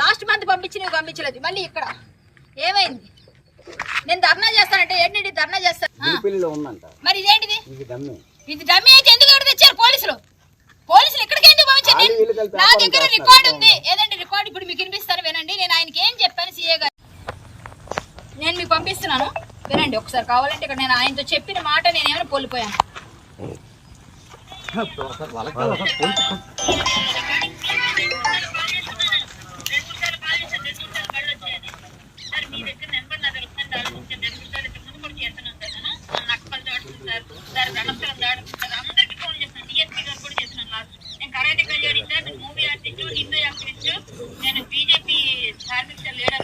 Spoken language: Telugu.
లాస్ట్ మంత్ పంపించి నువ్వు పంపించలేదు మళ్ళీ ఇక్కడ. ఏమైంది? నేను ధర్నా చేస్తానంటే ఏంటి ధర్నా చేస్తాను మరి ఇదేంటిది? ఇది దమ్మి. ఇది డమ్మీ అయితే ఎందుకు ఇక్కడ తెచ్చారు పోలీసులు? పోలీసులు ఇక్కడికి ఎందుకు పంపించారు? నా దగ్గర. రికార్డు ఉంది. ఏదండి రికార్డు? ఇప్పుడు మీకు వినిపిస్తాను వినండి. నేను ఆయనకి ఏం చెప్పాను సీఏ గారు? నేను మీకు పంపిస్తున్నాను. వినండి ఒకసారి కావాలంటే ఇక్కడ నేను ఆయనతో చెప్పిన మాట నేను ఏమైనా కోల్పోయాను. సిక్కు హిందూ యాక్టివిస్ట్ నేను బీజేపీ కార్మిక లీడర్